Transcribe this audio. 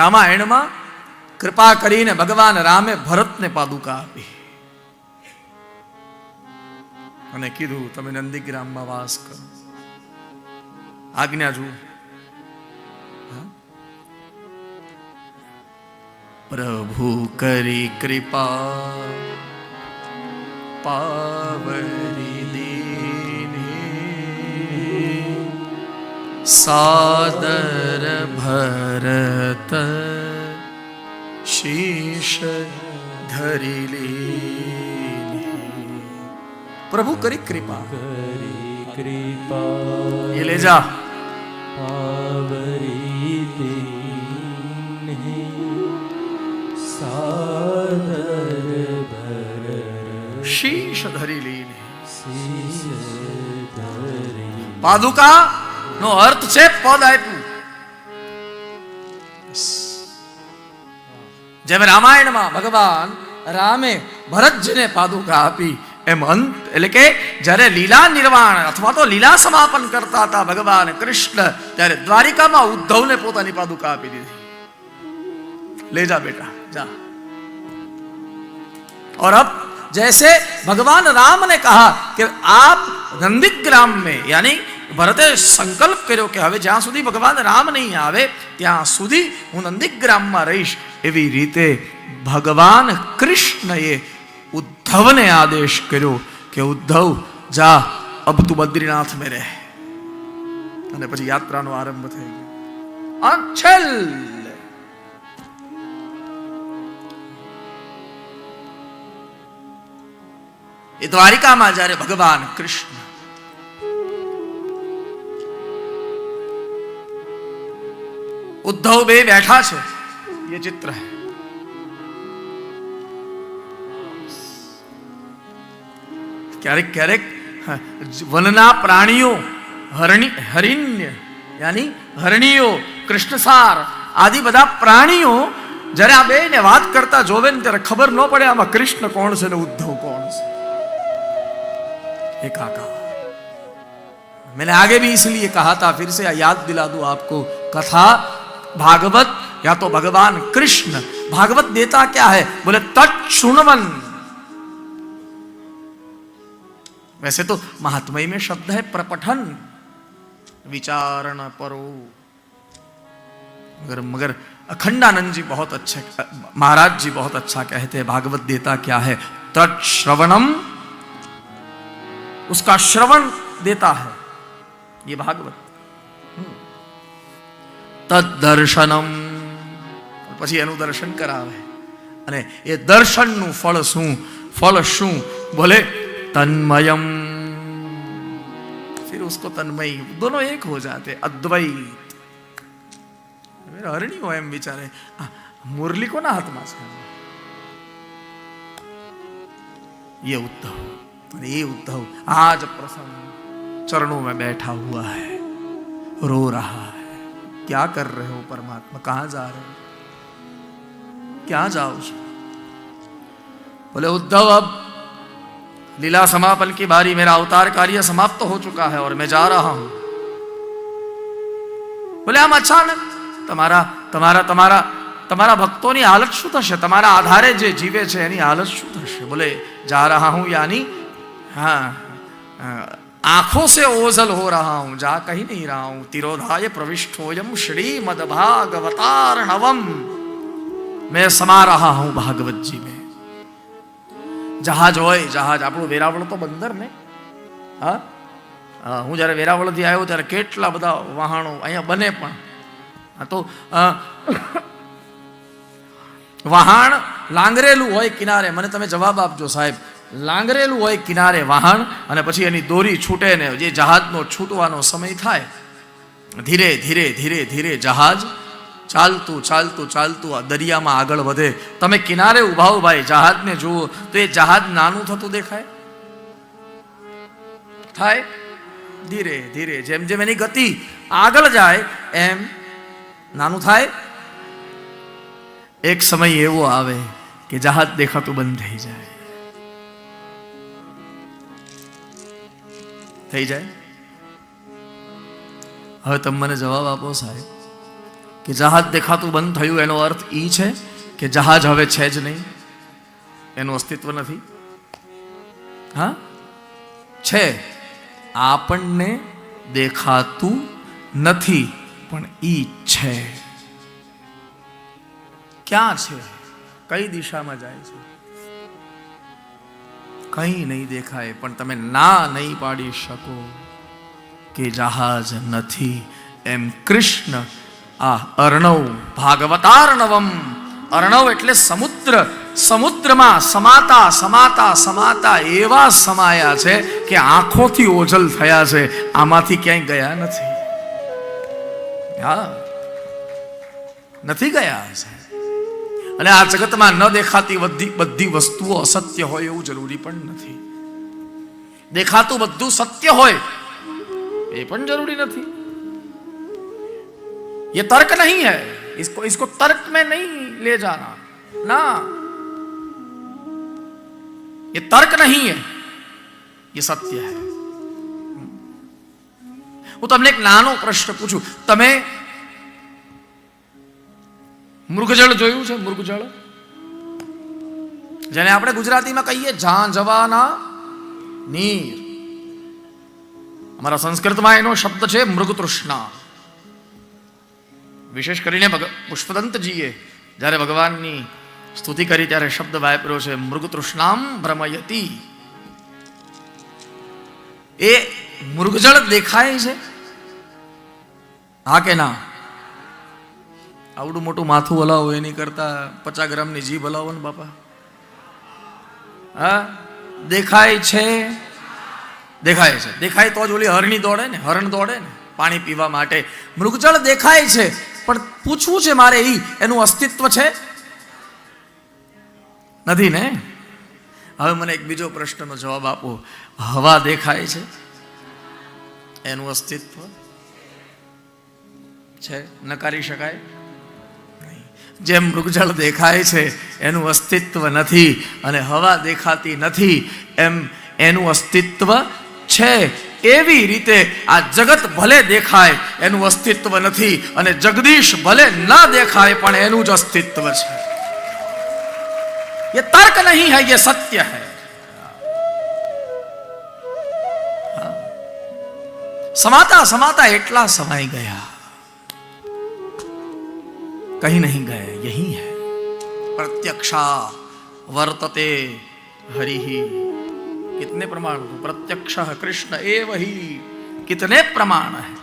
રામાયણમાં કૃપા કરીને ભગવાન રામે ભરતને પાદુકા આપી અને કીધું તમે નંદીગ્રામમાં વાસ કરો આજ્ઞા જુઓ પ્રભુ કરી કૃપા પાવન सादर भरत शीश धरिले प्रभु करी कृपा करी कृपा ये ले जा शीश धरी लीन पादुका નો અર્થ છે પદ આપ્યું જેમ રામાયણમાં ભગવાન રામે ભરતજીને પાદુકા આપી એમ અંત એટલે કે જ્યારે લીલા નિર્વાણ અથવા તો લીલા સમાપન કરતા હતા ભગવાન કૃષ્ણ ત્યારે દ્વારિકામાં ઉદ્ધવને પોતાની પાદુકા આપી દીધી લે જા બેટા જા और अब जैसे भगवान राम ने कहा कि आप नंदिग्राम में यानी ભરતે સંકલ્પ કર્યો કે હવે જ્યાં સુધી ભગવાન રામ નહીં આવે ત્યાં સુધી હું નંદીગામ માં રહીશ એવી રીતે ભગવાન કૃષ્ણે ઉદ્ધવને આદેશ કર્યો કે ઉદ્ધવ જાબ તું મંત્રીનાથ મે રહે અને પછી યાત્રાનો આરંભ થઈ અક્ષલ ઇદવારીકા માં જારે ભગવાન કૃષ્ણ उद्धव बे बैठा छो ये चित्र है क्यारेक क्यारेक हाँ, वनना प्राणियों हरणी हरिण्य यानी हरणियों कृष्णसार आदि बदा प्राणियों जरा आप ने बात करता जोवे ने तेरा खबर न पड़े आम कृष्ण कौन से ने उद्धव कौन से एक आका मैंने आगे भी इसलिए कहा था फिर से याद दिला दू आपको कथा भागवत या तो भगवान कृष्ण भागवत देता क्या है बोले तत्सुणवन वैसे तो महात्मय में शब्द है प्रपठन विचारण परो मगर मगर अखंडानंद जी बहुत अच्छे महाराज जी बहुत अच्छा कहते हैं भागवत देता क्या है तत्श्रवणम उसका श्रवण देता है ये भागवत તદ્દર્શનમ પછી એનું દર્શન કરાવે અને એ દર્શનનું ફળ શું ફળ શું બોલે તન્મયમ फिर उसको तन्मयी दोनों एक हो जाते अद्वैत हरणी हो एम विचारे मुरली को ना हाथ માં છે ये उद्धव ये उद्धव आज प्रसन्न चरणों में बैठा हुआ है रो रहा है क्या कर रहे हो परमात्मा कहाँ जा रहे हो क्या जाओ बोले उद्धव अब लीला समापन की बारी मेरा अवतार कार्य समाप्त तो हो चुका है और मैं जा रहा हूं बोले हम अचानक તમારા तुम्हारा તમારા તમારા ભક્તોની હાલત શું થશે તમારા આધારે જે જીવે છે એની હાલત શું થશે બોલે જા રહા હું યાની हाँ, हाँ आंखों से ओझल हो रहा हूं जा कहीं नहीं रहा हूं तिरोधाय प्रविष्ट हो यम श्री मदभागवतार नवम मैं समा रहा हूं भागवत जी में जहाज हो जहाज आप वेराव तो बंदर ने हूँ जरा वेरावल तरह के बदा वहाणों बने पन। तो वहाण लांगरेलू हो मैंने ते जवाब आप जो साहेब લાંગરેલું હોય કિનારે વાહણ અને પછી એની દોરી છૂટે ને જે જહાજનો છૂટવાનો સમય થાય ધીરે ધીરે ધીરે ધીરે જહાજ ચાલતું ચાલતું ચાલતું આ દરિયામાં આગળ વધે તમે કિનારે ઉભા ભાઈ જહાજને જુઓ તો એ જહાજ નાનું થતું દેખાય થાય ધીરે ધીરે જેમ જેમ એની ગતિ આગળ જાય એમ નાનું થાય એક સમય એવો આવે કે જહાજ દેખાતું બંધ થઈ જાય થઈ જાય હવે તમે મને જવાબ આપો સાહેબ કે જહાજ દેખાતું બંધ થયું એનો અર્થ એ છે કે જહાજ હવે છે જ નહીં એનું અસ્તિત્વ નથી હા છે આપણને દેખાતું નથી પણ ઈ છે ક્યાં છે કઈ દિશામાં જાય છે કંઈ નહીં દેખાય પણ તમે ના નહીં પાડી શકો કે જહાજ નથી એમ કૃષ્ણ આ અર્ણવ ભાગવતાર્ણવમ અર્ણવ એટલે સમુદ્ર સમુદ્રમાં સમાતા સમાતા સમાતા એવા સમાયા છે કે આંખોથી ઓજલ થયા છે આમાંથી ક્યાંય ગયા નથી હા નથી ગયા છે અને આ જગતમાંનો દેખાતી બધી બધી વસ્તુઓ અસત્ય હોય એવું જરૂરી પણ નથી દેખાતું બધું સત્ય હોય એ પણ જરૂરી નથી એ તર્ક નહીં હે इसको इसको તર્ક મે નહીં લે જા રહા ના એ તર્ક નહીં હે એ સત્ય હે હું તો તમને એક નાનો પ્રશ્ન પૂછું તમે मृगजल जोयु छे मृगजल जने આપણે ગુજરાતી માં કહીએ જાન જવાના નીર અમારો સંસ્કૃત માં એનો શબ્દ છે मृग तृष्णा વિશેષ કરીને ભગવાન पुष्पदंत जीએ જ્યારે ભગવાનની સ્તુતિ કરી ત્યારે શબ્દ વાપર્યો છે मृग तृष्णां भ्रमयति એ मृगजल દેખાય છે હા કે ના આવડું મોટું માથું હલાવો એની કરતાં પચાસ ગ્રામની જીભ હલાવો ને બાપા હા દેખાય છે દેખાય છે દેખાય તો જ ઓલી હરણી દોડે ને હરણ દોડે ને પાણી પીવા માટે મૃગજળ દેખાય છે પણ પૂછવું છે મારે એ એનું અસ્તિત્વ છે નથી ને હવે મને એક બીજો પ્રશ્નનો જવાબ આપો હવા દેખાય છે એનું અસ્તિત્વ છે નકારી શકાય જેમ મૃગજળ દેખાય છે એનું અસ્તિત્વ નથી અને હવા દેખાતી નથી એમ એનું અસ્તિત્વ છે એવી રીતે આ જગત ભલે દેખાય એનું અસ્તિત્વ નથી અને જગદીશ ભલે ન દેખાય પણ એનું જ અસ્તિત્વ છે ये तर्क नहीं है ये सत्य है સમાતા સમાતા એટલા સમાઈ ગયા कहीं नहीं गए यही है प्रत्यक्षा वर्तते हरि ही कितने प्रमाण प्रत्यक्ष कृष्ण एव ही कितने प्रमाण है